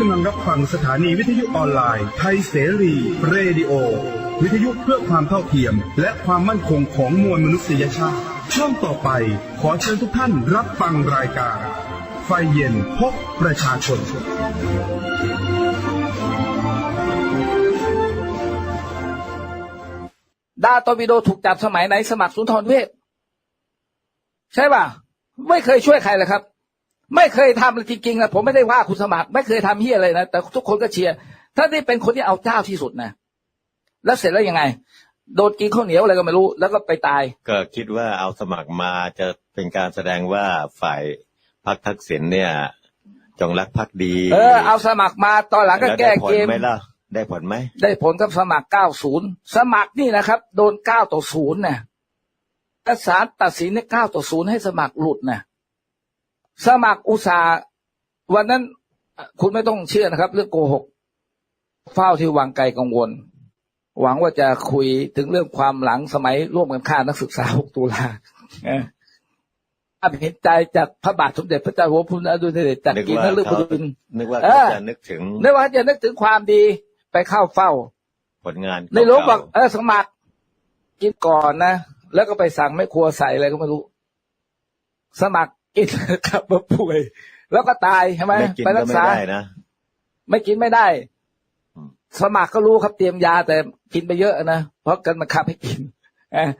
กำลังรับฟังสถานีวิทยุออนไลน์ไทยเสรีเรดิโอ วิทยุเพื่อความเท่าเทียม และความมั่นคงของมวลมนุษยชาติ ช่วงต่อไปขอเชิญทุกท่านรับฟังรายการ ไฟเย็นพบประชาชนดาตอร์ปิโดถูกจับสมัยไหนสมัครสุนทรเวชใช่ป่ะ ไม่เคยช่วยใครเลยครับ ไม่เคยทำเลยจริงๆนะผมไม่ได้ว่าคุณสมัคร ไม่เคยทำเฮียอะไรนะแต่ทุกคนก็เชียร์ถ้านี่เป็นคนที่เอาเจ้าที่สุดนะแล้วเสร็จแล้วยังไง โดนกินข้าวเหนียวอะไรก็ไม่รู้ แล้วก็ไปตาย ก็คิดว่าเอาสมัครมาจะเป็นการแสดงว่าฝ่ายพรรคทักษิณเนี่ย จงรักภักดีเออเอาสมัครมาตอนหลังก็ล้วแก้ได้ผลเกมไหมล่ะได้ผลไหม ได้ผลกับสมัคร 90 สมัครนี่นะครับ โดน 9 ต่อ 0นะศาลตัดสินใน9ต่อ 0 ให้สมัครหลุดนะ สมัครอุตสาห์วันนั้นเอ่อคุณไม่ต้องเชื่อนะครับ เรื่องโกหก เฝ้าที่วางไกลกังวล หวังว่าจะคุยถึงเรื่องความหลังสมัยร่วมกันฆ่านักศึกษา 6 ตุลาเออภาพเห็นใจจากพระบาทสมเด็จพระเจ้าอยู่หัวพุทธอดุลยเดชจากนึกกินว่านฤบเขาดินนึกว่าเอเขาอจะนึกถึงนึกว่าจะนึกถึงความดีไปเข้าเฝ้า ผลงาน ในหลวงบอกเาเออสมัครกินก่อนนะ แล้วก็ไปสั่งไม่ครัวใส่อะไรก็ไม่รู้ สมัคร กินกลับมาป่วย แล้วก็ตายใช่ไหมๆไม่กินไปก็รักไม่ษา ได้นะ ไม่กินไม่ได้ อืม สมัครก็รู้ครับเตรียมยาแต่กินไปเยอะนะ เพราะกันมาขับให้กินเออ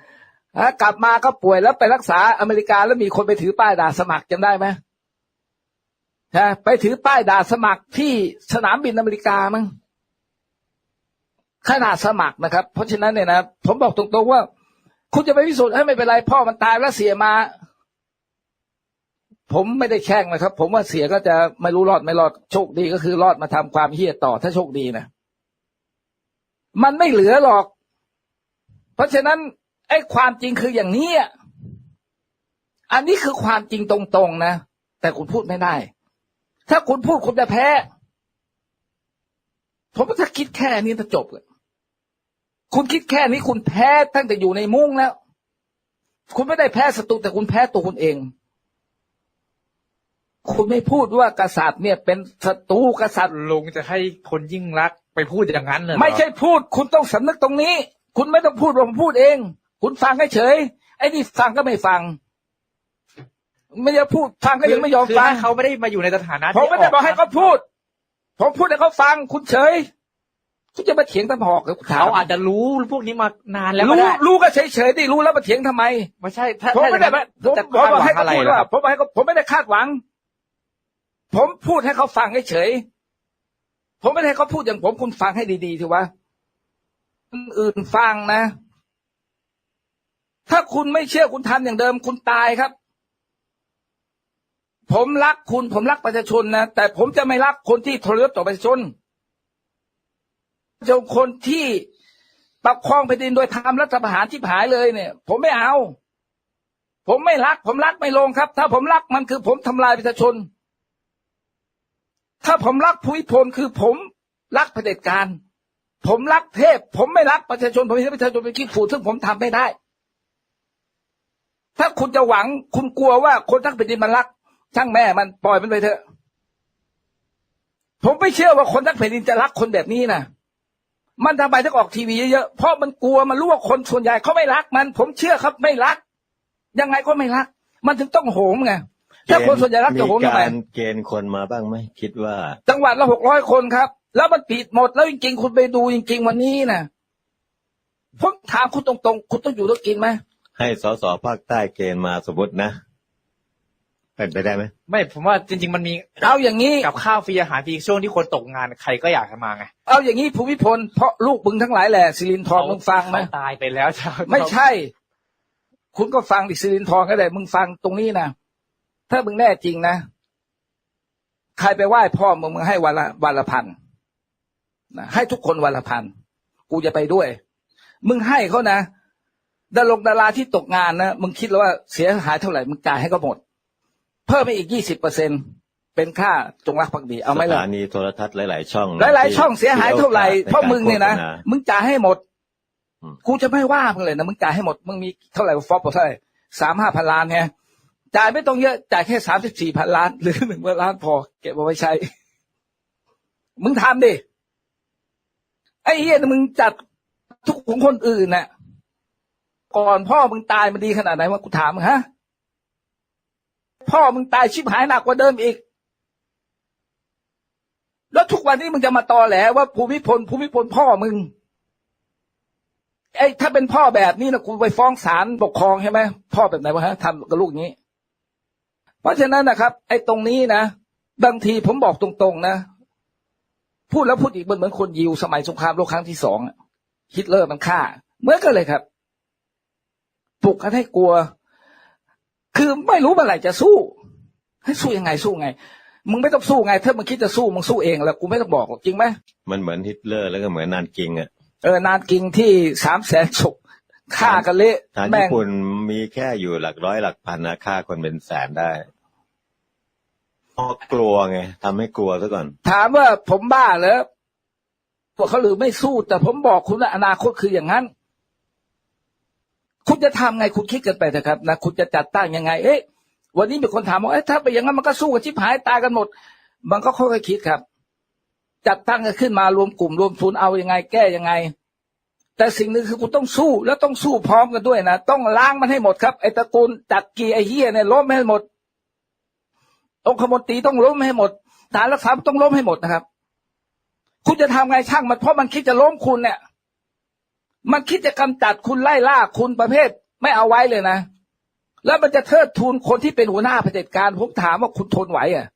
อะกลับมาก็ป่วยแล้วไปรักษาอเมริกาแล้วมีคนไปถือป้ายด่าสมัครจำได้ไหมฮะไปถือป้ายด่าสมัครที่สนามบินอเมริกามั้งขนาดสมัครนะครับ เพราะฉะนั้นเนี่ยนะผมบอกตรงๆว่า คุณจะไปพิสูจน์ให้ยไม่เป็นไรพ่อมันตายแล้วเสียมา ผมไม่ได้แช่งนะครับ ผมว่าเสียก็จะไม่รู้รอดไม่รอดโชคดีก็คือรอดมาทำความเฮี้ยต่อถ้าโชคดีนะมันไม่เหลือหรอก เพราะฉะนั้น ไอ้ความจริงคืออย่างนี้อะอันนี้คือความจริงตรงๆนะแต่คุณพูดไม่ได้ ถ้าคุณพูดคุณจะแพ้ ผมว่าถ้าคิดแค่นี้จะจบเลยคุณคิดแค่นี้คุณแพ้ตั้งแต่อยู่ในมุ้งแล้ว คุณไม่ได้แพ้ศัตรูแต่คุณแพ้ตัวคุณเอง คุณไม่พูดว่ากษัตริย์เนี่ยเป็นศัตรูกษัตริย์ ลุงจะให้คนยิ่งรักษณ์ไปพูดอย่างนั้นเลยเหรอไม่ใช่พูด คุณต้องสำนึกตรงนี้ คุณไม่ต้องพูดว่าผมพูดเอง คุณฟังให้เฉยไอ้นี่ฟังก็ไม่ฟัง ไม่ได้พูดฟังก็ยังไม่ยอมคือฟังถ้าเขาไม่ได้มาอยู่ในสถานะผมไม่ได้บอกให้เขาพูดอผมพูดให้เขาฟัง คุณเฉย คุณจะมาเถียงตะหอกกับอกมาเขาอาจจะรู้พวกนี้มานานแล้วก็รู้ได้รู้ก็เฉยเฉยๆดิรู้แล้วมาเถียงทำไม ไม่ใช่ถ้าผมไม่ได้ถ้าผมจะผมคาดบอกหวัให้งเขาอะไรพูดเหรอว่าครับผมบอกให้เขาผมไม่ได้คาดหวัง ผมพูดให้เขาฟังเฉยๆผมไม่ได้ให้เขาพูดอย่างผมคุณฟังให้ดีๆถือว่าคนอื่นฟังนะ ถ้าคุณไม่เชื่อคุณทำอย่างเดิม คุณตายครับ ผมรักคุณ ผมรักประชาชนนะแต่ผมจะไม่รักคนที่ทรยศต่อประชาชนจะคนที่ประคองแผ่นดินโดยทำรัฐประหารที่ผายเลยเนี่ย ผมไม่เอา ผมไม่รัก ผมรักไม่ลงครับ ถ้าผมรักมันคือผมทำลายประชาชน ถ้าผมรักภูมิพลคือผมรักเผด็จการ ผมรักเทพ ผมไม่รักประชาชน ผมเห็นประชาชนเป็นขี้ฝุ่นซึ่งผมทำไม่ได้ ถ้าคุณจะหวังคุณกลัวว่าคนทั้งแผ่นดินมันรัก ช่างแม่มันปล่อยมันไปเถอะ ผมไม่เชื่อว่าคนทั้งแผ่นดินจะรักคนแบบนี้นะมันทำไมถึงออกทีวีเยอะๆเพราะมันกลัวมันรู้ว่าคนส่วนใหญ่เขาไม่รักมัน ผมเชื่อครับไม่รัก ยังไงก็ไม่รัก มันถึงต้องโหมไง ถ้าคนส่วนใหญ่รักจะโหมมีทำไมการเกณฑ์คนมาบ้างไหมคิดว่า จังหวัดละหกร้อยคนครับ แล้วมันปิดหมดแล้วจริงๆ คุณไปดูจริง ๆ วันนี้นะผมถามคุณตรงๆ คุณต้องอยู่ต้องกินไหมให้สสภาคใต้เกณฑ์มาสมมตินะเป็นไปได้ไหมไม่ผมว่าจริง ๆ มันมีเอาอย่างนี้กับข้าวฟรีอาหารฟรีช่วงที่คนตกงานใครก็อยากจะมาไงเอาอย่างนี้ภูมิพลเพราะลูกมึงทั้งหลายแหละสิรินทรมึงฟังไหมเขาตายไปแล้วเจ้าไม่ใช่ คุณก็ฟังดิสิรินทรก็ได้มึงฟังตรงนี้นะ ถ้ามึงแน่จริงนะ ใครไปไหว้พ่อมึงมึงให้วันละวันละพันนะให้ทุกคนวันละพันกูจะไปด้วย มึงให้เขานะดารงดาราที่ตกงานนะมึงคิดแล้วว่าเสียหายเท่าไหร่มึงจ่ายให้ก็หมด เพิ่มไปอีกยี่สิบเปอร์เซ็นเป็นค่าจงรักภักดีเอาไหมสล่ะถานีโทรทัศน์หลาย ๆ ช่อง หลาย ๆ ช่องเสียหายเท่าไหร่เพราะมึงเนี่ยนะใการโฆษณามึงจ่ายให้หมดอืมกูจะไม่ว่ามึงเลยนะมึงจ่ายให้หมดมึงมีเท่าไหร่ฟอปเท่าไหร่สามห้าพันล้านไง จ่ายไม่ต้องเยอะ จ่ายแค่สามสิบสี่พันล้าน หรือหนึ่งพันล้านพอ เก็บเอาไว้ใช้ มึงทำดิ ไอ้เฮียมึงจัดทุกของคนอื่นน่ะ ก่อนพ่อมึงตายมันดีขนาดไหนวะกูถามมึงฮะ พ่อมึงตายชิบหายหนักกว่าเดิมอีก แล้วทุกวันนี้มึงจะมาตอแหลว่าภูมิพลภูมิพลพ่อมึงไอ้ถ้าเป็นพ่อแบบนี้นะกูไปฟ้องศาลปกครองใช่ไหมพ่อแบบไหนวะฮะทำกับลูกนี้ เพราะฉะนั้นนะครับ ไอ้ตรงนี้นะบางทีผมบอกตรงๆนะ พูดแล้วพูดอีกมันเหมือนคนยิวสมัยสงครามโลกครั้งที่สองอะฮิตเลอร์มันฆ่าเหมื่อนกันเลยครับปลุกกันให้กลัว คือไม่รู้เมื่อไหร่จะสู้ ให้สู้ยังไงสู้ไง มึงไม่ต้องสู้ไง ถ้ามึงคิดจะสู้มึงสู้เองแล้วกูไม่ต้องบอกหรอกจริงไหมมันเหมือนฮิตเลอร์แล้วก็เหมือนนานกิงอะเออนานกิงที่สามแสนศพ ฆ่ากันเละทางแม่ญี่งปุ่นมีแค่อยู่หลักร้อยหลักพันนะฆ่าคนเป็นแสนได้เพราะกลัวไงทำให้กลัวซะก่อน ถามว่าผมบ้าเหรอบอกเขาหรือไม่สู้ แต่ผมบอกคุณว่าอนาคตคืออย่างนั้น คุณจะทำไงคุณคิดกันไปเถอะครับนะคุณจะจัดตั้งยังไง เอ๊ะ วันนี้มีคนถามว่าเอ๊ะถ้าไปอย่างนั้นมันก็สู้กันชิบหายตายกันหมด มันก็ค่อยๆคิดครับ จัดตั้งกันขึ้นมารวมกลุ่มรวมทุนเอายังไง แก้ยังไง แต่สิ่งหนึ่งคือคุณต้องสู้แล้วต้องสู้พร้อมกันด้วยนะต้องล้างมันให้หมดครับไอ้ตระกูลจักรีไอ้เฮียเนี่ยล้มให้หมดองคมนตรีต้องล้มให้หมดฐานรักษาต้องล้มให้หมดนะครับ คุณจะทำไงช่างมันเพราะมันคิดจะล้มคุณเนี่ย มันคิดจะกำจัดคุณไล่ล่าคุณประเภทไม่เอาไว้เลยนะ แล้วมันจะเทิดทูนคนที่เป็นหัวหน้าเผด็จการผมถามว่าคุณทนไหวอะ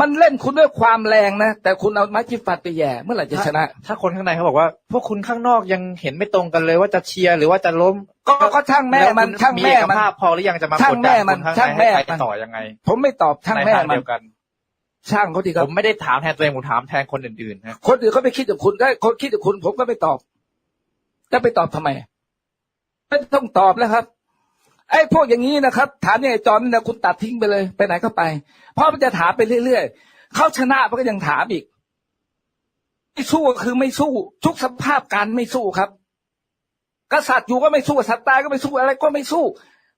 มันเล่นคุณด้วยความแรงนะ แต่คุณเอาไม้จิ้มฟันไปแย่เมื่อไหร่จะชนะ ถ้าคนข้างในเขาบอกว่า พวกคุณข้างนอกยังเห็นไม่ตรงกันเลยว่าจะเชียร์หรือว่าจะล้ม ก็ก็ช่างแม่มันล้วคุณช่างแม่เอกมันภาพพอหรือยังจะมาช่ากงดแม่ดันมัคนนข้างช่างในแม่ให้ไปมันต่อยังไง ผมไม่ตอบช่างในแม่ทางมันเดียวกันช่างเขาดีครัผบมไม่ได้ถามแทนตัวเองผมถามแทนคนอื่นๆฮะคนอื่นเขาไปคิดกับคุณได้คนคิดกับคุณ ผมก็ไม่ตอบจะไปตอบทำไมไม่ต้องตอบแล้วครับ ไอ้พวกอย่างนี้นะครับ ถามเนี่ยไอ้จอนี่นะคุณตัดทิ้งไปเลย ไปไหนก็ไป เพราะมันจะถามไปเรื่อยๆเขาชนะมันก็ยังถามอีก ไม่สู้ก็คือไม่สู้ ทุกสภาพการไม่สู้ครับ กษัตริย์อยู่ก็ไม่สู้สัตว์ตายก็ไม่สู้อะไรก็ไม่สู้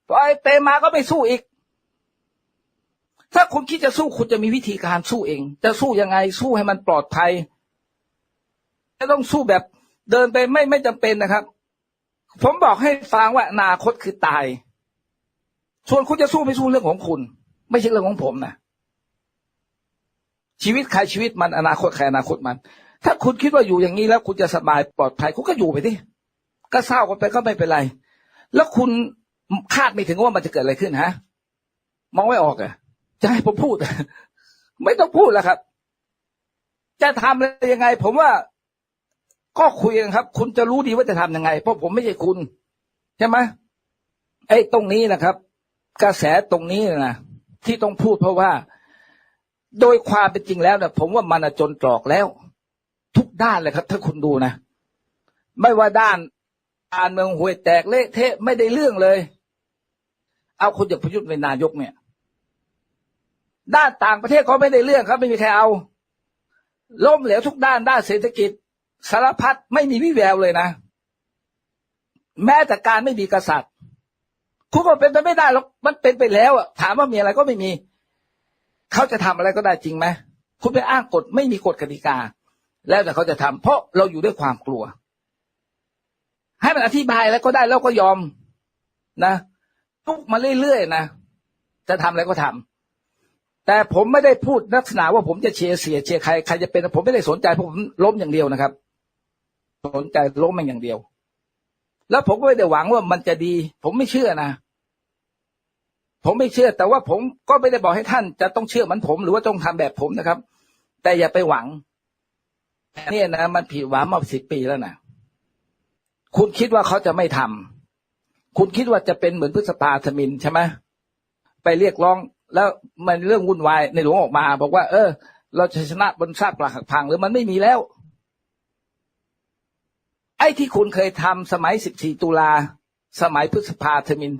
พอไอ้เตมาก็ไม่สู้อีก ถ้าคุณคิดจะสู้คุณจะมีวิธีการสู้เอง จะสู้ยังไงสู้ให้มันปลอดภัยจะต้องสู้แบบเดินไปไม่ไม่จำเป็นนะครับ ผมบอกให้ฟังว่าอนาคตคือตาย ส่วนคุณจะสู้ไม่สู้เรื่องของคุณ ไม่ใช่เรื่องของผมนะชีวิตใครชีวิตมันอนาคตใครอนาคตมัน ถ้าคุณคิดว่าอยู่อย่างนี้แล้ว คุณจะสบายปลอดภัยคุณก็อยู่ไปดิก็เศร้ากันไปก็ไม่เป็นไร แล้วคุณคาดไม่ถึงว่ามันจะเกิดอะไรขึ้นฮะ มองไม่ออกอะจะให้ผมพูด ไม่ต้องพูดแล้วครับ จะทำอะไรยังไง ผมว่าก็คุยกันครับ คุณจะรู้ดีว่าจะทำยังไง เพราะผมไม่ใช่คุณ ใช่ไหมไอ้ตรงนี้นะครับ กระแสตรงนี้นะที่ต้องพูดเพราะว่า โดยความเป็นจริงแล้วนะผมว่ามันจนตรอกแล้ว ทุกด้านเลยครับ ถ้าคุณดูนะ ไม่ว่าด้านการเมืองห่วยแตกเละเทะไม่ได้เรื่องเลย เอาคนอย่างประยุทธ์เป็นนายกเนี่ย ด้านต่างประเทศเขาไม่ได้เรื่องครับ ไม่มีใครเอา ล้มเหลวทุกด้านด้านเศรษฐกิจสารพัดไม่มีวิแววเลยนะ แม้แต่การไม่มีกษัตริย์ คุณก็เป็นไปไม่ได้หรอกมันเป็นไปแล้วอะถามว่ามีอะไรก็ไม่มี เขาจะทำอะไรก็ได้จริงไหมคุณไปอ้างกฎไม่มีกฎกติกา แล้วแต่เขาจะทำเพราะเราอยู่ด้วยความกลัว ให้มันอธิบายแล้วก็ได้แล้วก็ยอมนะทุกมาเรื่อยๆนะจะทำอะไรก็ทำแต่ผมไม่ได้พูดลักษณะว่าผมจะเชียร์เสียเชียร์ใครใครจะเป็น ผมไม่ได้สนใจเพราะผมล้มอย่างเดียวนะครับ สนใจล้มมันอย่างเดียว แล้วผมก็ไม่ได้หวังว่ามันจะดี ผมไม่เชื่อนะ ผมไม่เชื่อ แต่ว่าผมก็ไม่ได้บอกให้ท่าน จะต้องเชื่อมันผม หรือว่าต้องทำแบบผมนะครับ แต่อย่าไปหวังเนี่ยนะมันผิดหวังมาสิบปีแล้วนะคุณคิดว่าเขาจะไม่ทำคุณคิดว่าจะเป็นเหมือนพฤษภาธมินใช่ไหมไปเรียกร้อง แล้วมันเรื่องวุ่นวายในหลวงออกมา บอกว่า เออ เราจะชนะบนซากปลักหักพังหรือมันไม่มีแล้ว อ้ที่คุณเคยทำสมัย14ตุลา สมัยพฤษภาธมิน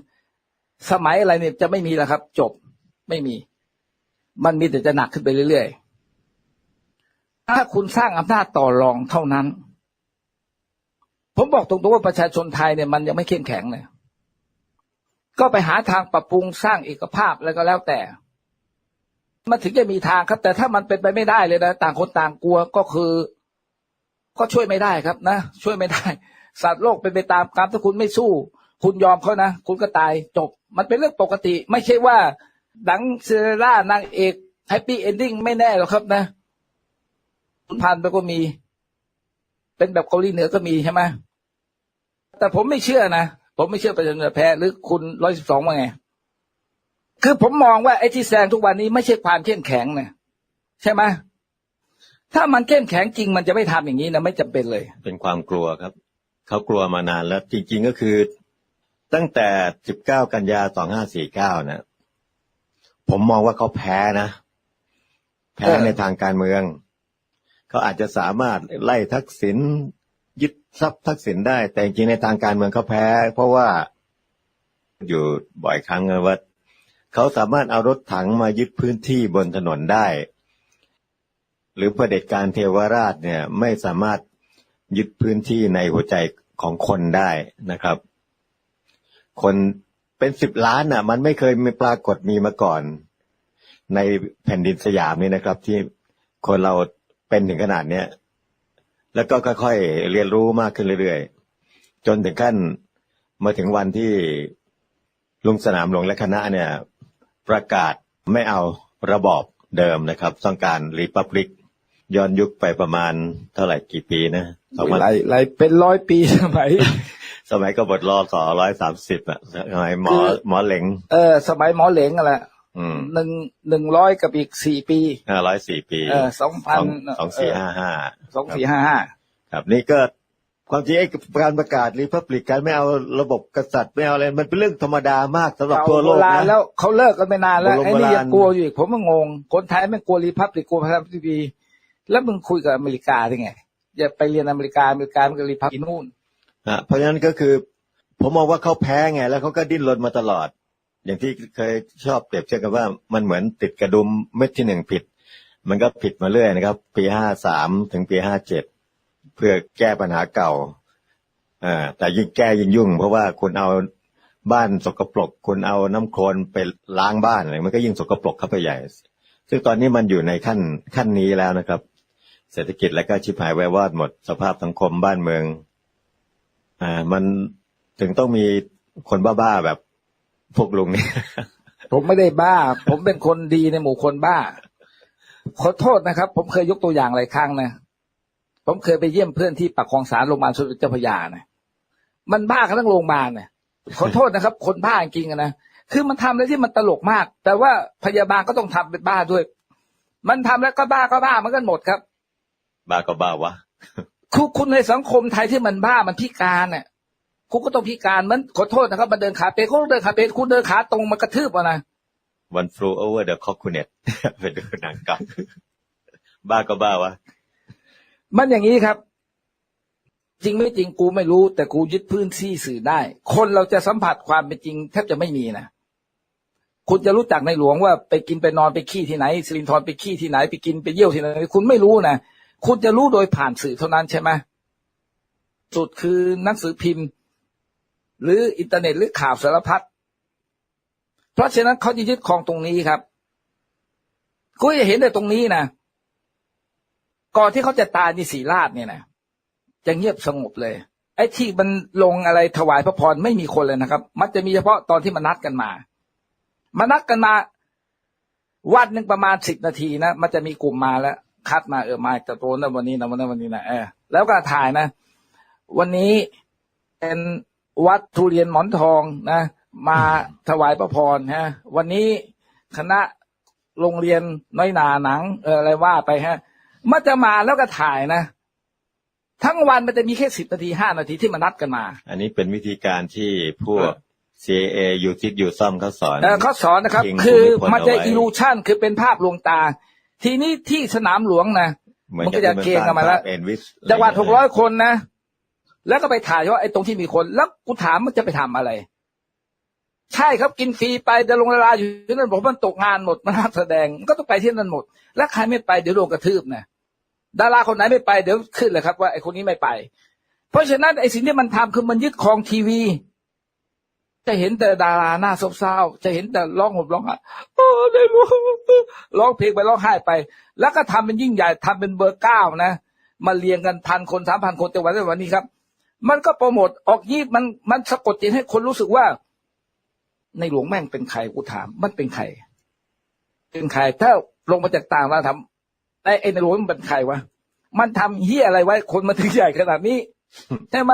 สมัยอะไรเนี่ยจะไม่มีแล้วครับ จบไม่มี มันมีแต่จะหนักขึ้นไปเรื่อยๆ ถ้าคุณสร้างอำนาจต่อรองเท่านั้น ผมบอกตรงๆว่าประชาชนไทยเนี่ยมันยังไม่เข้มแข็งเลยก็ไปหาทางปรับปรุงสร้างเอกภาพแล้วก็แล้วแต่ มันถึงจะมีทางครับ แต่ถ้ามันเป็นไปไม่ได้เลยนะ ต่างคนต่างกลัวก็คือ ก็ช่วยไม่ได้ครับนะ ช่วยไม่ได้ สัตว์โลกเป็นไปตามกรรมถ้าคุณไม่สู้ คุณยอมเขานะ คุณก็ตายจบ มันเป็นเรื่องปกติ ไม่ใช่ว่าหนังเซเรล่านางเอกแฮปปี้เอนดิ้งไม่แน่หรอกครับนะคุณพันไปก็มี เป็นแบบเกาหลีเหนือก็มีใช่ไหมแต่ผมไม่เชื่อนะ ผมไม่เชื่อประชาชนแพ้หรือคุณร้อยสิบสองว่าไง คือผมมองว่าไอ้ที่แซงทุกวันนี้ไม่ใช่ความเข้มแข็งนะใช่ไหม ถ้ามันเข้มแข็งจริงมันจะไม่ทำอย่างนี้นะไม่จำเป็นเลย เป็นความกลัวครับ เขากลัวมานานแล้ว จริง ๆก็คือ ตั้งแต่ 19 กันยา 2549 นะผมมองว่าเขาแพ้นะ แพ้ในทางการเมือง เขาอาจจะสามารถไล่ทักษิณยึดทรัพย์ทักษิณได้ แต่จริงในทางการเมืองเขาแพ้ เพราะว่าอยู่บ่อยครั้งนะว่าเขาสามารถเอารถถังมายึดพื้นที่บนถนนได้ หรือเผด็จการเทวราชเนี่ยไม่สามารถยึดพื้นที่ในหัวใจของคนได้นะครับ คนเป็นสิบล้านอะ มันไม่เคยมีปรากฏมีมาก่อน ในแผ่นดินสยามนี่นะครับ ที่คนเราเป็นถึงขนาดเนี้ยแล้วก็ค่อยๆเรียนรู้มากขึ้นเรื่อยๆ จนถึงขั้นมาถึงวันที่ลุงสนามหลวงและคณะเนี่ย ประกาศไม่เอาระบอบเดิมนะครับ ต้องการรีพับลิก ย้อนยุคไปประมาณเท่าไหร่กี่ปีนะสองพันหลายหลายเป็นร้อยปีสมัย สมัยกบฏรอสอร้อยสามสิบอะสมัยหมอคือหมอเหลงเออ สมัยหมอเหลงอะแหละอืมหนึ่งหนึ่งร้อยกับอีกสี่ปีห้าร้อยสี่ปีเออสองพันสองสี่ห้าห้าสองสี่ห้าห้าครับนี่ก็ความจริงไอ้การประกาศรีพับลิกการไม่เอาระบบกษัตริย์ไม่เอาอะไรมันเป็นเรื่องธรรมดามากสำหรับทั่วโลกโบราณนะแล้วเขาเลิกกันไปนานแล้วโบราณไอ้นี่ยังโบราณกลัวอยู่อีกผมก็งงคนไทยไม่กลัวรีพับลิกกลัวพระธรรมทีวี แล้วมึงคุยกับอเมริกาได้ไงอย่าไปเรียนอเมริกาอเมริกามันก็รีพับลิกนู่นะเพราะฉะนั้นก็คือ ผมมองว่าเขาแพ้ไง แล้วเขาก็ดิ้นรนมาตลอด อย่างที่เคยชอบเปรียบเทียบกันว่ามันเหมือนติดกระดุมเม็ดที่หนึ่งผิด มันก็ผิดมาเรื่อยนะครับ ปีห้าสามถึงปีห้าเจ็ดเพื่อแก้ปัญหาเก่าอ่าแต่ยิ่งแก้ยิ่งยุ่ง เพราะว่าคุณเอาบ้านสกปรกคุณเอาน้ำโคลนไปล้างบ้านอะไรมันก็ยิ่งสกปรกเข้าไปใหญ่ ซึ่งตอนนี้มันอยู่ในขั้นขั้นนี้แล้วนะครับ เศรษฐกิจแล้วก็ชิบหายแวววอดหมดสภาพสังคมบ้านเมือง อ่า มันถึงต้องมีคนบ้าๆแบบพวกลุงเนี่ยผมไม่ได้บ้า ผมเป็นคนดีในหมู่คนบ้า ขอโทษนะครับ ผมเคยยกตัวอย่างหลายครั้งนะผมเคยไปเยี่ยมเพื่อนที่ปากคลองสารโรงพยาบาลสมเจ้าพยานะมันบ้ากันทั้งโรงพยาบาลเนี่ยขอโทษนะครับ คนบ้าจริงๆอะนะคือมันทำอะไรที่มันตลกมาก แต่ว่าพยาบาลก็ต้องทำเป็นบ้าด้วย มันทำแล้วก็บ้าก็บ้ามันกันหมดครับ บ้าก็บ้าวะคือคุณในสังคมไทยที่มันบ้ามันพิการเนี่ยคุณก็ต้องพิการมันขอโทษนะครับ มันเดินขาเป๋คุณต้องเดินขาเป๋คุณเดินขาตรงมันกระทืบเอานะวันฟลูโอเวอร์เดอะคอคูเน็ตไปดูหนังกับบ้าก็บ้าวะมันอย่างนี้ครับ จริงไม่จริงกูไม่รู้ แต่กูยึดพื้นที่สื่อได้ คนเราจะสัมผัสความเป็นจริงแทบจะไม่มีนะคุณจะรู้จักในหลวงว่าไปกินไปนอนไปขี้ที่ไหนสิรินทรไปขี้ที่ไหนไปกินไปเยี่ยวที่ไหน คุณไม่รู้นะ คุณจะรู้โดยผ่านสื่อเท่านั้นใช่ไหมสุดคือหนังสือพิมพ์ หรืออินเทอร์เน็ตหรือข่าวสารพัดเพราะฉะนั้นเขาจะยึดครองตรงนี้ครับกูจะเห็นแต่ตรงนี้นะก่อนที่เขาจะตายในศรีราชเนี่ยนะจะเงียบสงบเลย ไอ้ที่มันลงอะไรถวายพระพรไม่มีคนเลยนะครับ มันจะมีเฉพาะตอนที่มันนัดกันมามานัดกันมาวันหนึ่งประมาณสิบนาทีนะมันจะมีกลุ่มมาแล้ว คัดมาเออมาจะโตนะวันนี้นะวันนั้นวันนี้นะเออแล้วก็ถ่ายนะ วันนี้เป็นวัดทุเรียนหมอนทองนะ มาถวายพระพรฮะ วันนี้คณะโรงเรียนน้อยนาหนังเอออะไรว่าไปฮะมันจะมาแล้วก็ถ่ายนะ ทั้งวันมันจะมีแค่สิบนาทีห้านาทีที่มานัดกันมา อันนี้เป็นวิธีการที่พวกเออ CAA ยูทิศยูซ่อมเขาสอนเออเขาสอนนะครับทิ้งคือภูมิพลมันจะเอาไว้อิลูชันคือเป็นภาพลวงตา ทีนี้ที่สนามหลวงนะเหมือนมันก็จะเกณฑ์กันมาแล้วเอ็นวิสจังหวัดหกร้อยคนนะแล้วก็ไปถ่ายว่าไอ้ตรงที่มีคน แล้วกูถามมันจะไปทำอะไร ใช่ครับกินฟรีไปเดินลงเวลาอยู่ที่นั่นบอกมันตกงานหมดมันห้ามแสดงมันก็ต้องไปที่นั่นหมด แล้วใครไม่ไปเดี๋ยวโดนกระทืบนะดาราคนไหนไม่ไปเดี๋ยวขึ้นเลยครับ ว่าไอ้คนนี้ไม่ไป เพราะฉะนั้นไอ้สิ่งที่มันทำคือมันยึดครองทีวี จะเห็นแต่ดาราหน้าซบเศร้า จะเห็นแต่ร้องห่มร้องไห้โอ้ในหลวงร้องเพลงไปร้องไห้ไป แล้วก็ทำเป็นยิ่งใหญ่ทำเป็นเบอร์เก้านะมาเรียงกันพันคนสามพันคนแต่วันนี้วันนี้ครับ มันก็โปรโมทออกยี่มันมันสะกดจิตให้คนรู้สึกว่า ในหลวงแม่งเป็นใครกูถาม มันเป็นใครเป็นใครถ้าลงมาจากต่างมาทำไอ้ไอ้ในหลวงมันเป็นใครวะมันทำเฮียอะไรไว้คนมาถึงใหญ่ขนาดนี้ใช่ไหม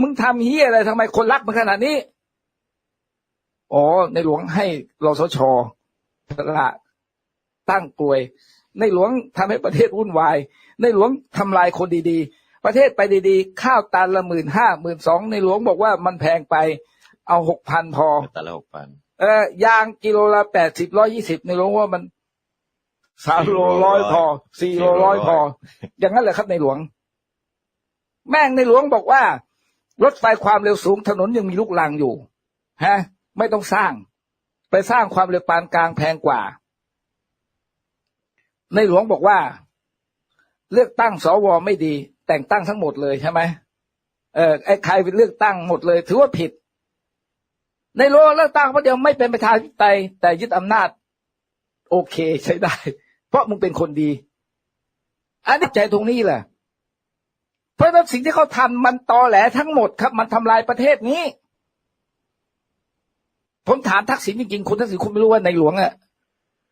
มึงทำเฮียอะไรทำไมคนรักมันขนาดนี้ อ๋อ ในหลวงให้รสชละตั้งกลวย ในหลวงทำให้ประเทศวุ่นวาย ในหลวงทำลายคนดีๆ ประเทศไปดีๆ ข้าวตันละหมื่นห้าหมื่นสองในหลวงบอกว่ามันแพงไป เอาหกพันพอแต่ละหกพันเออยางกิโลละแปดสิบร้อยยี่สิบในหลวงว่ามันสามโลร้อยพอสี่โลร้อยพอ อย่างนั้นแหละครับในหลวง แม่งในหลวงบอกว่า รถไฟความเร็วสูงถนนยังมีลูกลังอยู่ ฮะ ไม่ต้องสร้าง ไปสร้างความเร็วปานกลางแพงกว่า ในหลวงบอกว่า เลือกตั้งสวไม่ดี แต่งตั้งทั้งหมดเลยใช่ไหมเออไอ้ใครเป็นเลือกตั้งหมดเลย ถือว่าผิด ในโลกเลือกตั้งเพราะเดียวไม่เป็นประชาธิปไตยแต่ยึดอำนาจ โอเคใช้ได้ เพราะมึงเป็นคนดี อันนี้ใจตรงนี้แหละเพราะฉะนั้นสิ่งที่เขาทำมันตอแหลทั้งหมดครับ มันทำลายประเทศนี้ ผมถามทักษิณจริงๆคุณทักษิณคุณไม่รู้ว่าในหลวงอะ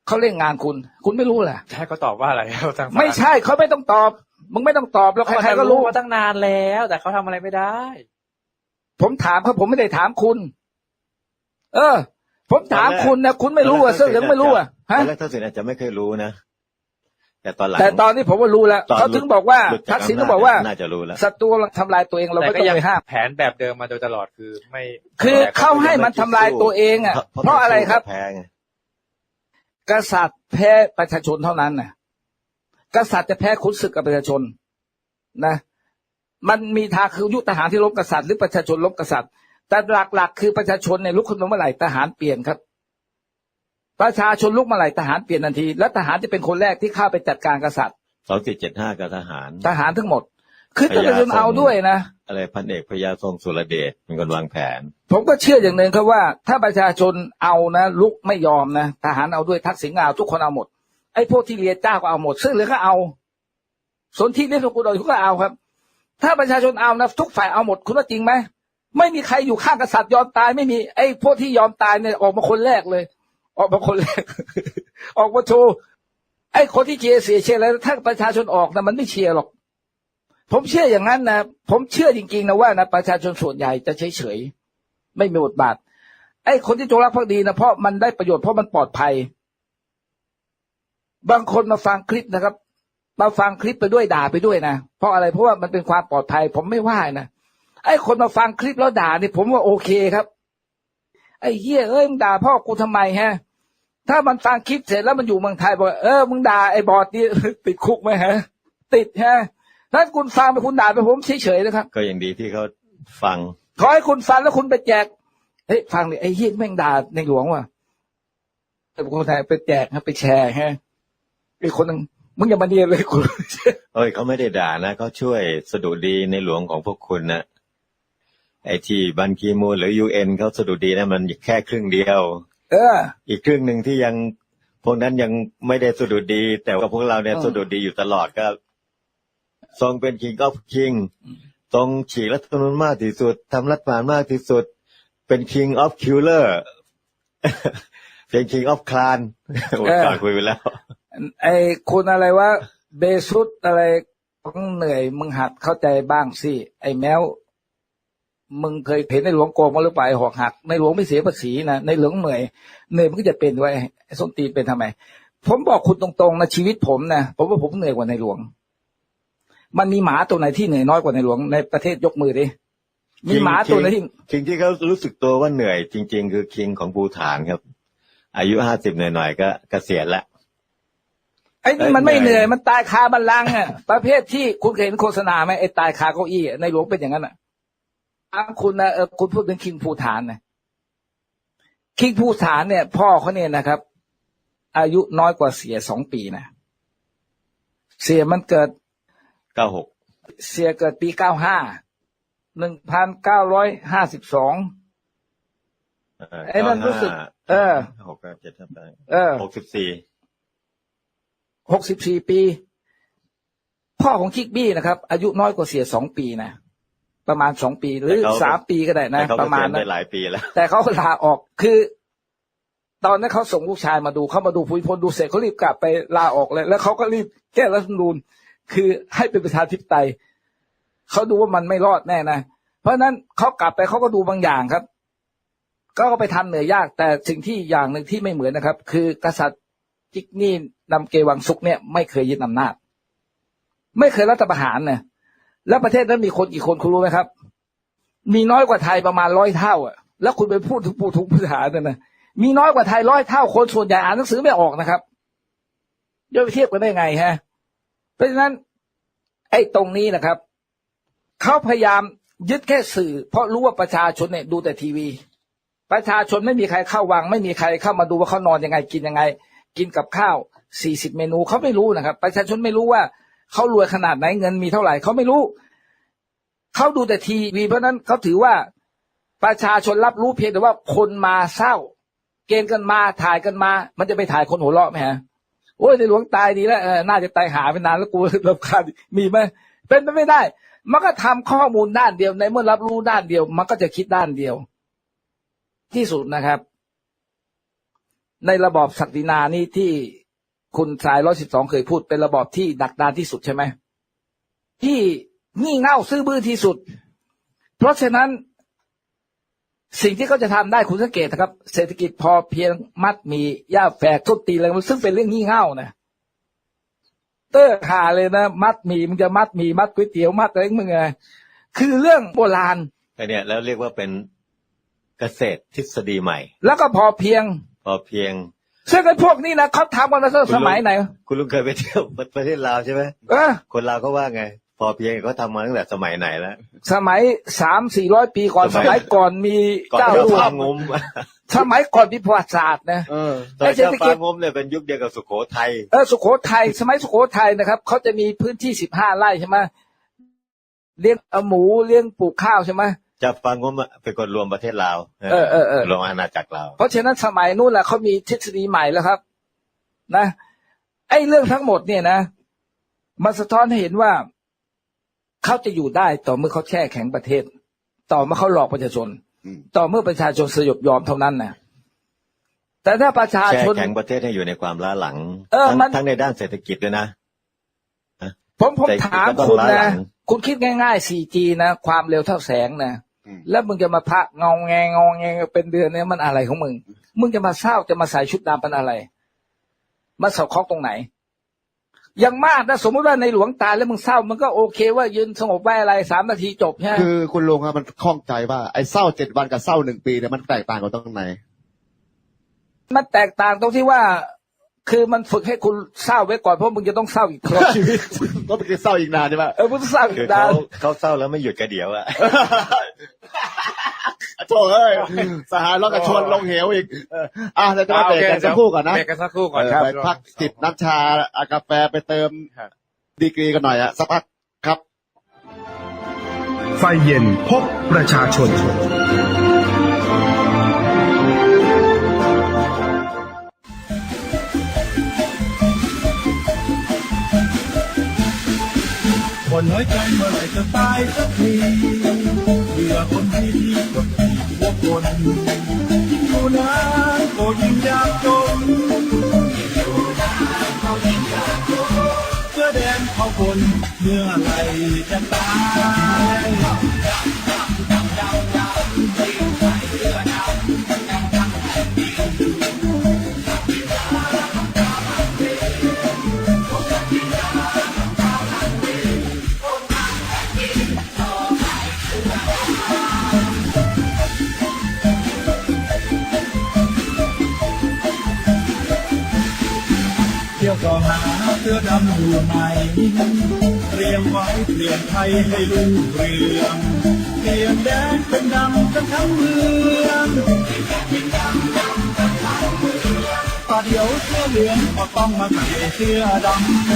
เขาเล่นงานคุณ คุณไม่รู้แหละใช่เขาตอบว่าอะไรครับทางฝั่งไม่ใช่เขาไม่ต้องตอบ มึงไม่ต้องตอบแล้วเขาใครๆก็รู้มาตั้งนานแล้ว แต่เขาทำอะไรไม่ได้ ผมถามเขาผมไม่ได้ถามคุณ เออ ผมถามคุณนะคุณไม่รู้อะเสื้อเหลืองไม่รู้อะตอฮะนแรกทักษิณอาจจะไม่เคยรู้นะ แต่ตอนหลังแต่ตอนนี้ผมว่ารู้แล้วตอนเขาถึงบอกว่าหลุดจทักษิณำก็นาจบอกว่าน่าจะรู้แล้วศัตรูกำลังทำลายตัวเองเราแต่ไม่ก็ต้องยังไปห้ามแผนแบบเดิมมาโดยตลอดคือไม่ คือเขาให้มันทำลายตัวเองอะ เพราะอะไรครับแพ้ไงกษัตริย์แพ้ประชาชนเท่านั้นน่ะ กษัตริย์จะแพ้ขุนศึกกับประชาชนนะ มันมีทางคือยุทธทหารที่ล้มกษัตริย์หรือประชาชนล้มกษัตริย์ แต่หลักๆ คือประชาชนเนี่ยลุกขึ้นมาเมื่อไหร่ทหารเปลี่ยนครับ ประชาชนลุกเมื่อไหร่ทหารเปลี่ยนทันที และทหารจะเป็นคนแรกที่เข้าไปจัดการกษัตริย์สองสี่เจ็ดห้ากับทหาร ทหารทั้งหมด คือประชาชนเอาด้วยนะ อะไรพันเอกพญาทรงสุรเดชเป็นคนวางแผน ผมก็เชื่ออย่างหนึ่งครับว่า ถ้าประชาชนเอานะลุกไม่ยอมนะทหารเอาด้วยทักษิณเอาทุกคนเอาหมดไอ้พวกที่เรียนเจ้าก็เอาหมด ซึ่งเหลือก็เอา สนที่เรียนสกุลดอยก็เอาครับ ถ้าประชาชนเอานะทุกฝ่ายเอาหมดคุณว่าจริงไหมไม่มีใครอยู่ข้างกษัตริย์ยอมตายไม่มีไอ้พวกที่ยอมตายเนี่ยออกมาคนแรกเลย ออกมาคนแรก ออกมาโชว์ไอ้คนที่เชียร์เสียเชียร์แล้วถ้าประชาชนออกนะมันไม่เชียร์หรอก ผมเชื่ออย่างนั้นนะผมเชื่อจริงๆนะว่านะประชาชนส่วนใหญ่จะเฉยๆไม่มีบทบาท ไอ้คนที่จงรักภักดีนะเพราะมันได้ประโยชน์เพราะมันปลอดภัย บางคนมาฟังคลิปนะครับมาฟังคลิปไปด้วยด่าไปด้วยนะเพราะอะไรเพราะว่ามันเป็นความปลอดภัย ผมไม่ว่านะไอ้คนมาฟังคลิปแล้วด่าเนี่ยผมว่าโอเคครับ ไอ้เฮียเอ้ยมึงด่าพ่อกูทำไมฮะ ถ้ามันฟังคลิปเสร็จแล้วมันอยู่เมืองไทยบอกเออมึงด่าไอ้บอดนี่ติดคุกไหมฮะ ติดฮะถ้าคุณฟังไปคุณด่าไปผมเฉยๆนะครับ ก็ยังดีที่เขาฟัง ขอให้คุณฟังแล้วคุณไปแจกเฮ้ยฟังดิไอ้เฮียแม่งด่าในหลวงว่ะไอ้คนไทยไปแจกฮะไปแชร์ฮะไอ้คนหนึงมึงอย่ามาเนียนเลยคุณเอ้ยเขาไม่ได้ด่านะเขาช่วยสะดุดีในหลวงของพวกคุณนะ ไอที่บันคีมูนหรือยูเอ็นเขาสะดุดีนะมันแค่ครึ่งเดียว เออ อีกครึ่งหนึ่งที่ยังพวกนั้นยังไม่ได้สะดุดี แต่ว่าพวกเราเนี่ยอืมสะดุดีอยู่ตลอดก็ ทรงเป็น king of king ทรงฉีกรัฐธรรมนูญมากที่สุดทำรัฐประหารมากที่สุด เป็น king of killer เป็น king of clan วันก่อนคุยไปแล้ว ไอ้คุณอะไรวะเบซุสอะไรมึงเหนื่อยมึงหัดเข้าใจบ้างสิ ไอ้แมว มึงเคยเห็นในหลวงโกงมาหรือเปล่าไอ้หอกหัก ในหลวงไม่เสียภาษีนะในหลวงเหนื่อยเหนื่อยมันก็จะเป็นไว้ไอ้ส้นตีนเป็นทำไม ผมบอกคุณตรงๆนะชีวิตผมนะผมว่าผมเหนื่อยกว่าในหลวง มันมีหมาตัวไหนที่เหนื่อยน้อยกว่าในหลวงในประเทศยกมือดิมีหมาตัวไหนที่คิงที่เขารู้สึกตัวว่าเหนื่อย จริง ๆ คือคิงของภูฐานครับ อายุห้าสิบหน่อยๆก็เกษียณละไอ้นี่มันไม่เหเหนื่นื่ออยยมันตายคาบัลลังก์อะประเภทที่คุณเคยเห็นโฆษณาไหมไอ้ตายคาเก้าอี้อะในหลวงเป็นอย่างนั้นอะอ้าว คุณนะเออคุณพูดถึงคิงภูฐานนะคิงภูฐานเนี่ย พ่อเขาเนี่ยนะครับ อายุน้อยกว่าเสียสองปีนะเสียมันเกิดเก้าหกเสียเกิดปีเก้าห้าหนึ่งพันเก้าร้อยห้าสิบสองไอ้นั่นรู้สึก เออหกเจ็ดห้าแปดเออหกสิบสี่หกสิบสี่ปี พ่อของคิกบี้นะครับ อายุน้อยกว่าเสียสองปีนะ ประมาณสองปีหรือสามปีก็ได้นะแต่เขาประมาณเกษียณนั้ไปนหลายปีแล้ว แต่เขาลาออกคือ ตอนนั้นเขาส่งลูกชายมาดูเขามาดูภูมิพลดูเสร็จเขารีบกลับไปลาออกเลย แล้วเขาก็รีบแก้รัฐธรรมนูญคือให้เป็นประชาธิปไตยเขาดูว่ามันไม่รอดแน่นะเพราะฉะนั้นเขากลับไปเขาก็ดูบางอย่างครับ ก็ไปทำเหนื่อยยาก แต่สิ่งที่อย่างหนึ่งที่ไม่เหมือนนะครับ คือกษัตริย์จิกนี่นำเกวังซุกเนี่ย ไม่เคยยึดอำนาจ ไม่เคยรัฐประหารเนี่ย แล้วประเทศนั้นมีคนกี่คนคุณรู้ไหมครับ มีน้อยกว่าไทยประมาณร้อยเท่าอะ แล้วคุณไปพูดถึงปูทุกภาษาเนี่ยนะมีน้อยกว่าไทยร้อยเท่าคนส่วนใหญ่อ่านหนังสือไม่ออกนะครับจะไปเทียบกันได้ไงฮะ เพราะฉะนั้น ไอ้ตรงนี้นะครับเขาพยายามยึดแค่สื่อ เพราะรู้ว่าประชาชนเนี่ยดูแต่ทีวี ประชาชนไม่มีใครเข้าวัง ไม่มีใครเข้ามาดูว่าเขานอนยังไง กินยังไง กินกับข้าวสี่สิบเมนูเขาไม่รู้นะครับ ประชาชนไม่รู้ว่า เขารวยขนาดไหนเงินมีเท่าไหร่เขาไม่รู้ เขาดูแต่ทีวี เพราะนั้นเขาถือว่าประชาชนรับรู้เพียงแต่ว่าคนมาเศร้า เกณฑ์กันมาถ่ายกันมา มันจะไปถ่ายคนหัวเราะไหมฮะโอ้ยในหลวงตายดีแล้วเออน่าจะตายหาไปนานแล้วกูรำคาญมีไหมเป็นไปไม่ได้ มันก็ทำข้อมูลด้านเดียวในเมื่อรับรู้ด้านเดียว มันก็จะคิดด้านเดียว ที่สุดนะครับ ในระบอบศักดินานี่ที่ คุณสายร้อยสิบสองเคยพูดเป็นระบอบที่ดักดานที่สุดใช่ไหมที่งี่เง่าซื่อบื้อที่สุด เพราะฉะนั้นสิ่งที่เขาจะทำได้คุณสังเกตนะครับ เศรษฐกิจพอเพียงมัดหมีย่าแฝกต้นตีอะไรมันซึ่งเป็นเรื่องงี่เง่านะเตอร์หาเลยนะ มัดหมีมึงจะมัดหมีมัดก๋วยเตี๋ยวมัดอะไรมึงไงคือเรื่องโบราณไอ้เนี่ยแล้วเรียกว่าเป็นเกษตรทฤษฎีใหม่ แล้วก็พอเพียง พอเพียง ซึ่งไอ้พวกนี้นะเขาทำกันมาตั้งแต่สมัยไหน คุณลุงเคยไปเที่ยวประเทศลาวใช่ไหมเออ คนลาวเขาว่าไง พอเพียงเขาทำมาตั้งแต่สมัยไหนแล้ว สมัยสามสี่ร้อยปีก่อนสสมัยมัยก่อนมีก่อนเจ้าที่หลวฟางงมสมัยก่อนมีประวัติศาสตร์นะ เออ ตอนเศรษเจ้าฐกิฟาจงมเนี่ยเป็นยุคเดียวกับสุโขทัย เออสุโขทัยสมัยสุโขทัยนะครับเขาจะมีพื้นที่สิบห้าไร่ใช่ไหมเลี้ยงเอาหมูเลี้ยงปลูกข้าวใช่ไหมเจ้าฟางมอะเป็นคนรวมประเทศลาวเออเออเออรวมอาณาจักรลาวเพราะฉะนั้นสมัยนู้นแหละเขามีทฤษฎีใหม่แล้วครับ นะ ไอ้เรื่องทั้งหมดเนี่ยนะมันสะท้อนให้เห็นว่าเขาจะอยู่ได้ต่อเมื่อเขาแช่แข็งประเทศ ต่อเมื่อเขาหลอกประชาชนอืมต่อเมื่อประชาชนสยบยอมเท่านั้นนะแต่ถ้าประชาแช่ชนแข็งประเทศให้อยู่ในความล้าหลังเออทั้งมันทั้งในด้านเศรษฐกิจด้วยนะผมผมแต่ถามก็ต้องคุณล้าหลันะงคุณคิดง่ายๆ 4G นะ ความเร็วเท่าแสงนะอืม แล้วมึงจะมาพักงองแงงองแงเป็นเดือนเนี่ยมันอะไรของมึง มึงจะมาเศร้าจะมาใส่ชุดดำเป็นอะไรมาเสาคอกตรงไหนอย่างมากนะสมมติว่าในหลวงตายแล้วมึงเศร้ามันก็โอเคว่ายืนสงบไว้อะไรสามนาทีจบใช่ไหมคือคุณลุงครับมันข้องใจว่าไอ้เศร้าเจ็ดวันกับเศร้าหนึ่งปีเนี่ยมันแตกต่างกันตรงไหน มันแตกต่างตรงที่ว่า คือมันฝึกให้คุณเศร้าไว้ก่อนเพราะมึงจะต้องเศร้าอีกครั้งชีวิตก็เป็นเศร้าอีกนานใช่ไหมเออมึงต้องเศร้าอีคือกนาเขานเขาเศร้าแล้วไม่หยุดกระเดียวอะโถ่เอ้ยสหายรถกระชนลงเหวอีกเอออะเราจะมาเบรกกันสักครู่ก่อนนะเบรกกันสักครู่ก่อนเออครับไปพักจิบน้ำชาอากาแฟไปเติมครับดีกรีกันหน่อยอะสักพักครับ ไฟเย็นพบประชาชน คนน้อยใจเมื่อไหร่จะตายสักทีเบื่อคนที่ดีคนที่หัวคนอยู่นานก็ยิ่งยากลงอยู่นากจนเสื้อแดงเขาคนเมื่อไหร่จะตายเเสื้อดำอยู่ไหนเตรียมไว้เปลี่ยนไทยให้รุ่งเรืองเปลี่ยนแดงเป็นดำกันทั้งเมืองตาเดียวเสื้อเหลืองก็ต้องมาใส่เสื้อดำ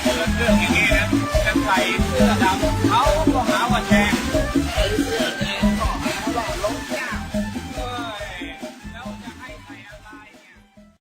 เกิดเรื่องอย่างนี้นะจะใส่เสื้อดำเขา